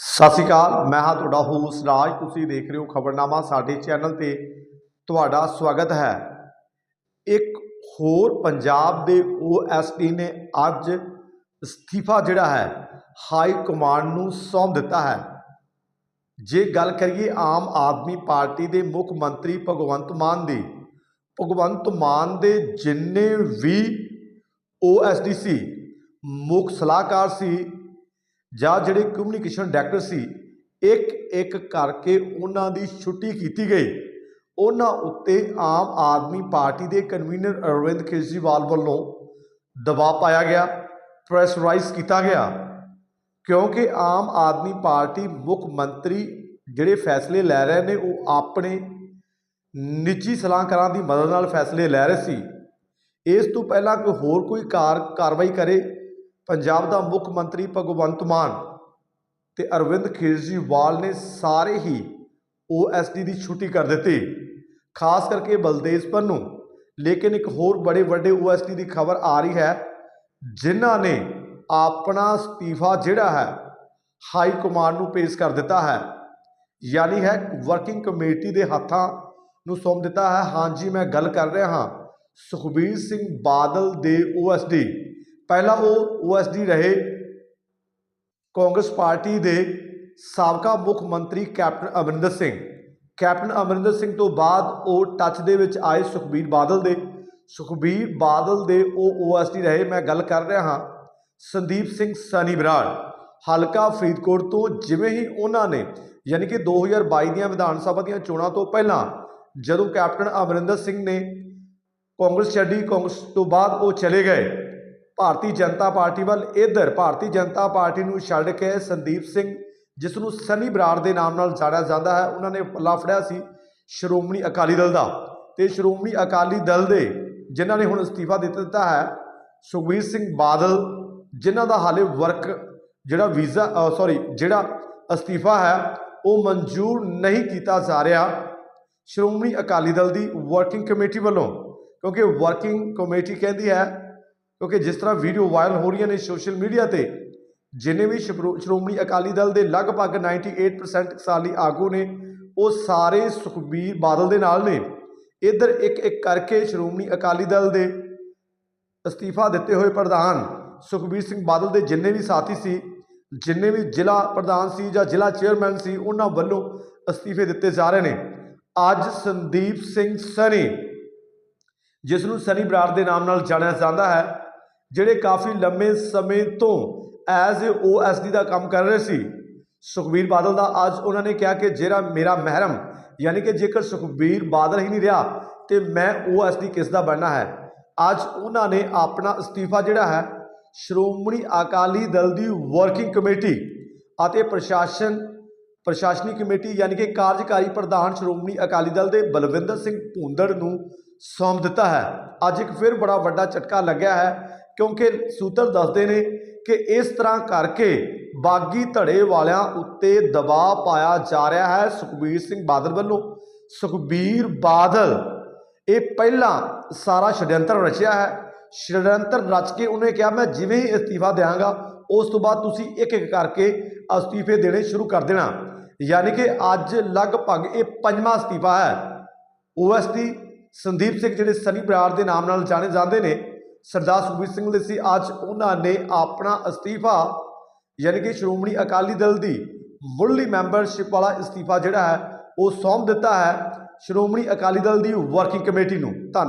ਸਤਿ ਸ਼੍ਰੀ ਅਕਾਲ, ਮੈਂ ਹਾਂ ਤੁਹਾਡਾ ਹੋਸ ਰਾਜ। ਤੁਸੀਂ ਦੇਖ ਰਹੇ ਹੋ ਖਬਰਨਾਮਾ, ਸਾਡੇ ਚੈਨਲ ਤੇ ਤੁਹਾਡਾ ਸਵਾਗਤ ਹੈ। ਇੱਕ ਹੋਰ ਪੰਜਾਬ ਦੇ ਓਐਸਡੀ ਨੇ ਅੱਜ ਅਸਤੀਫਾ ਜਿਹੜਾ ਹੈ, ਹਾਈ ਕਮਾਂਡ ਨੂੰ ਸੌਂਪ ਦਿੱਤਾ ਹੈ। ਜੇ ਗੱਲ ਕਰੀਏ ਆਮ ਆਦਮੀ ਪਾਰਟੀ ਦੇ ਮੁੱਖ ਮੰਤਰੀ ਭਗਵੰਤ ਮਾਨ ਦੀ, ਭਗਵੰਤ ਮਾਨ ਦੇ ਜਿੰਨੇ ਵੀ ਓਐਸਡੀ ਸੀ, ਮੁੱਖ ਸਲਾਹਕਾਰ ਸੀ ਜਾਂ ਜਿਹੜੇ ਕਮਿਊਨੀਕੇਸ਼ਨ ਡਾਇਰੈਕਟਰ ਸੀ, ਇੱਕ ਇੱਕ ਕਰਕੇ ਉਹਨਾਂ ਦੀ ਛੁੱਟੀ ਕੀਤੀ ਗਈ। ਉਹਨਾਂ ਉੱਤੇ ਆਮ ਆਦਮੀ ਪਾਰਟੀ ਦੇ ਕਨਵੀਨਰ ਅਰਵਿੰਦ ਕੇਜਰੀਵਾਲ ਵੱਲੋਂ ਦਬਾਅ ਪਾਇਆ ਗਿਆ ਪ੍ਰੈਸ਼ਰਾਈਜ਼ ਕੀਤਾ ਗਿਆ। ਕਿਉਂਕਿ ਆਮ ਆਦਮੀ ਪਾਰਟੀ ਮੁੱਖ ਮੰਤਰੀ ਜਿਹੜੇ ਫੈਸਲੇ ਲੈ ਰਹੇ ਨੇ, ਉਹ ਆਪਣੇ ਨਿੱਜੀ ਸਲਾਹਕਾਰਾਂ ਦੀ ਮਦਦ ਨਾਲ ਫੈਸਲੇ ਲੈ ਰਹੇ ਸੀ। ਇਸ ਤੋਂ ਪਹਿਲਾਂ ਕੋਈ ਹੋਰ ਕੋਈ ਕਾਰ ਕਾਰਵਾਈ ਕਰੇ ਪੰਜਾਬ ਦਾ ਮੁੱਖ ਮੰਤਰੀ ਭਗਵੰਤ ਮਾਨ ਤੇ ਅਰਵਿੰਦ ਕੇਜਰੀਵਾਲ ਨੇ ਸਾਰੇ ਹੀ ਓਐਸਡੀ ਦੀ ਛੁੱਟੀ ਕਰ ਦਿੱਤੀ। ਖਾਸ ਕਰਕੇ ਬਲਦੇਵ ਨੂੰ। ਲੇਕਿਨ ਇੱਕ ਹੋਰ ਬੜੇ ਵੱਡੇ ਓਐਸਡੀ ਦੀ ਖਬਰ ਆ ਰਹੀ ਹੈ, ਜਿਨ੍ਹਾਂ ਨੇ ਆਪਣਾ ਅਸਤੀਫਾ ਜਿਹੜਾ ਹੈ, ਹਾਈ ਕਮਾਂਡ ਨੂੰ ਪੇਸ਼ ਕਰ ਦਿੱਤਾ ਹੈ। ਯਾਨੀ ਹੈ, ਵਰਕਿੰਗ ਕਮੇਟੀ ਦੇ ਹੱਥਾਂ ਨੂੰ ਸੌਂਪ ਦਿੱਤਾ ਹੈ। ਹਾਂਜੀ ਮੈਂ ਗੱਲ ਕਰ ਰਿਹਾ ਹਾਂ। ਸੁਖਬੀਰ ਸਿੰਘ ਬਾਦਲ ਦੇ ਓਐਸਡੀ ਪਹਿਲਾਂ ਉਹ ਓਐਸਡੀ ਰਹੇ। ਕਾਂਗਰਸ ਪਾਰਟੀ ਦੇ ਸਾਬਕਾ ਮੁੱਖ ਮੰਤਰੀ ਕੈਪਟਨ ਅਮਰਿੰਦਰ ਸਿੰਘ। ਕੈਪਟਨ ਅਮਰਿੰਦਰ ਸਿੰਘ ਤੋਂ ਬਾਅਦ ਉਹ ਟੱਚ ਦੇ ਵਿੱਚ ਆਏ ਸੁਖਬੀਰ ਬਾਦਲ ਦੇ। ਸੁਖਬੀਰ ਬਾਦਲ ਦੇ ਉਹ ਓਐਸਡੀ ਰਹੇ। ਮੈਂ ਗੱਲ ਕਰ ਰਿਹਾ ਹਾਂ ਸੰਦੀਪ ਸਿੰਘ ਸਨੀ ਬਰਾੜ ਹਲਕਾ ਫਰੀਦਕੋਟ ਤੋਂ ਜਿਵੇਂ ਹੀ ਉਹਨਾਂ ਨੇ ਯਾਨੀ ਕਿ 2022 ਦੀਆਂ ਵਿਧਾਨ ਸਭਾ ਦੀਆਂ ਚੋਣਾਂ ਤੋਂ ਪਹਿਲਾਂ ਜਦੋਂ ਕੈਪਟਨ ਅਮਰਿੰਦਰ ਸਿੰਘ ਨੇ ਕਾਂਗਰਸ ਛੱਡੀ, ਕਾਂਗਰਸ ਤੋਂ ਬਾਅਦ ਉਹ ਚਲੇ ਗਏ। ਭਾਰਤੀ ਜਨਤਾ ਪਾਰਟੀ ਵੱਲ ਇਧਰ ਭਾਰਤੀ ਜਨਤਾ ਪਾਰਟੀ ਨੂੰ ਛੱਡ ਕੇ ਸੰਦੀਪ ਸਿੰਘ, ਜਿਸ ਨੂੰ ਸਨੀ ਬਰਾੜ ਦੇ ਨਾਮ ਨਾਲ ਜਾਣਿਆ ਜਾਂਦਾ ਹੈ, ਉਹਨਾਂ ਨੇ ਪੱਲਾ ਫੜਿਆ ਸੀ ਸ਼੍ਰੋਮਣੀ ਅਕਾਲੀ ਦਲ ਦਾ। ਤੇ ਸ਼੍ਰੋਮਣੀ ਅਕਾਲੀ ਦਲ ਦੇ ਜਿਨ੍ਹਾਂ ਨੇ ਹੁਣ ਅਸਤੀਫਾ ਦੇ ਦਿੱਤਾ ਹੈ, ਸੁਖਬੀਰ ਸਿੰਘ ਬਾਦਲ, ਜਿਨ੍ਹਾਂ ਦਾ ਹਾਲੇ ਵਰਕ ਜਿਹੜਾ ਵੀਜ਼ਾ ਸੌਰੀ ਜਿਹੜਾ ਅਸਤੀਫਾ ਹੈ, ਉਹ ਮਨਜ਼ੂਰ ਨਹੀਂ ਕੀਤਾ ਜਾ ਰਿਹਾ ਸ਼੍ਰੋਮਣੀ ਅਕਾਲੀ ਦਲ ਦੀ ਵਰਕਿੰਗ ਕਮੇਟੀ ਵੱਲੋਂ। ਕਿਉਂਕਿ ਵਰਕਿੰਗ ਕਮੇਟੀ ਕਹਿੰਦੀ ਹੈ ਕਿਉਂਕਿ ਜਿਸ ਤਰ੍ਹਾਂ ਵੀਡੀਓ ਵਾਇਰਲ ਹੋ ਰਹੀਆਂ ਨੇ ਸੋਸ਼ਲ ਮੀਡੀਆ ਤੇ, ਜਿਨੇ ਵੀ ਸ਼੍ਰੋ- ਸ਼੍ਰੋਮਣੀ ਅਕਾਲੀ ਦਲ ਦੇ ਲਗਭਗ 98% ਟਕਸਾਲੀ ਆਗੂ ਨੇ, ਉਹ ਸਾਰੇ ਸੁਖਬੀਰ ਬਾਦਲ ਦੇ ਨਾਲ ਨੇ। ਇਧਰ ਇੱਕ ਇੱਕ ਕਰਕੇ ਸ਼੍ਰੋਮਣੀ ਅਕਾਲੀ ਦਲ ਦੇ ਅਸਤੀਫਾ ਦਿੱਤੇ ਹੋਏ ਪ੍ਰਧਾਨ ਸੁਖਬੀਰ ਸਿੰਘ ਬਾਦਲ ਦੇ ਜਿੰਨੇ ਵੀ ਸਾਥੀ ਸੀ, ਜਿੰਨੇ ਵੀ ਜ਼ਿਲ੍ਹਾ ਪ੍ਰਧਾਨ ਸੀ ਜਾਂ ਜ਼ਿਲ੍ਹਾ ਚੇਅਰਮੈਨ ਸੀ, ਉਹਨਾਂ ਵੱਲੋਂ ਅਸਤੀਫੇ ਦਿੱਤੇ ਜਾ ਰਹੇ ਨੇ। ਅੱਜ ਸੰਦੀਪ ਸਿੰਘ ਸਨੀ ਜਿਸ ਨੂੰ ਸਨੀ ਬਰਾੜ ਦੇ ਨਾਮ ਨਾਲ ਜਾਣਿਆ ਜਾਂਦਾ ਹੈ ਜਿਹੜੇ ਕਾਫੀ ਲੰਮੇ ਸਮੇਂ ਤੋਂ ਐਜ਼ ਏ ਓਐਸਡੀ ਦਾ ਕੰਮ ਕਰ ਰਹੇ ਸੀ, ਸੁਖਬੀਰ ਬਾਦਲ ਦਾ ਅੱਜ ਉਹਨਾਂ ਨੇ ਕਿਹਾ ਕਿ ਜਿਹੜਾ ਮੇਰਾ ਮਹਿਰਮ, ਯਾਨੀ ਕਿ ਜੇਕਰ ਸੁਖਬੀਰ ਬਾਦਲ ਹੀ ਨਹੀਂ ਰਿਹਾ, ਤੇ ਮੈਂ ਓਐਸਡੀ ਕਿਸ ਦਾ ਬਣਨਾ ਹੈ? ਅੱਜ ਉਹਨਾਂ ਨੇ ਆਪਣਾ ਅਸਤੀਫਾ ਜਿਹੜਾ ਹੈ, ਸ਼੍ਰੋਮਣੀ ਅਕਾਲੀ ਦਲ ਦੀ ਵਰਕਿੰਗ ਕਮੇਟੀ ਅਤੇ ਪ੍ਰਸ਼ਾਸਨ ਪ੍ਰਸ਼ਾਸਨਿਕ ਕਮੇਟੀ, ਯਾਨੀ ਕਿ ਕਾਰਜਕਾਰੀ ਪ੍ਰਧਾਨ ਸ਼੍ਰੋਮਣੀ ਅਕਾਲੀ ਦਲ ਦੇ ਬਲਵਿੰਦਰ ਸਿੰਘ ਭੂੰਦੜ ਨੂੰ ਸੌਂਪ ਦਿੱਤਾ ਹੈ। ਅੱਜ ਇੱਕ ਫਿਰ ਬੜਾ ਵੱਡਾ ਝਟਕਾ ਲੱਗਿਆ ਹੈ ਕਿਉਂਕਿ ਸੂਤਰ ਦੱਸਦੇ ਨੇ ਕਿ ਇਸ ਤਰ੍ਹਾਂ ਕਰਕੇ ਬਾਗੀ ਧੜੇ ਵਾਲਿਆਂ ਉੱਤੇ ਦਬਾਅ ਪਾਇਆ ਜਾ ਰਿਹਾ ਹੈ ਸੁਖਬੀਰ ਸਿੰਘ ਬਾਦਲ ਵੱਲੋਂ। ਸੁਖਬੀਰ ਬਾਦਲ, ਇਹ ਪਹਿਲਾਂ ਸਾਰਾ ਛੜਯੰਤਰ ਰਚਿਆ ਹੈ। ਛੜਯੰਤਰ ਰਚ ਕੇ ਉਹਨੇ ਕਿਹਾ, ਮੈਂ ਜਿਵੇਂ ਹੀ ਅਸਤੀਫਾ ਦਿਆਂਗਾ, ਉਸ ਤੋਂ ਬਾਅਦ ਤੁਸੀਂ ਇੱਕ ਇੱਕ ਕਰਕੇ ਅਸਤੀਫੇ ਦੇਣੇ ਸ਼ੁਰੂ ਕਰ ਦੇਣਾ। ਯਾਨੀ ਕਿ ਅੱਜ ਲਗਭਗ ਇਹ ਪੰਜਵਾਂ ਅਸਤੀਫਾ ਹੈ। ਓਐਸਡੀ ਸੰਦੀਪ ਸਿੰਘ, ਜਿਹੜੇ ਸਨੀ ਬਰਾੜ ਦੇ ਨਾਮ ਨਾਲ ਜਾਣੇ ਜਾਂਦੇ ਨੇ ਸਰਦਾਰ ਸੁਖਬੀਰ ਸਿੰਘ ਦੇ ਸੀ। ਅੱਜ ਉਹਨਾਂ ਨੇ ਆਪਣਾ ਅਸਤੀਫਾ, ਯਾਨੀ ਕਿ ਸ਼੍ਰੋਮਣੀ ਅਕਾਲੀ ਦਲ ਦੀ ਮੁੱਢਲੀ ਮੈਂਬਰਸ਼ਿਪ ਵਾਲਾ ਅਸਤੀਫਾ ਜਿਹੜਾ ਹੈ, ਉਹ ਸੌਂਪ ਦਿੱਤਾ ਹੈ ਸ਼੍ਰੋਮਣੀ ਅਕਾਲੀ ਦਲ ਦੀ ਵਰਕਿੰਗ ਕਮੇਟੀ ਨੂੰ। ਧੰਨਵਾਦ।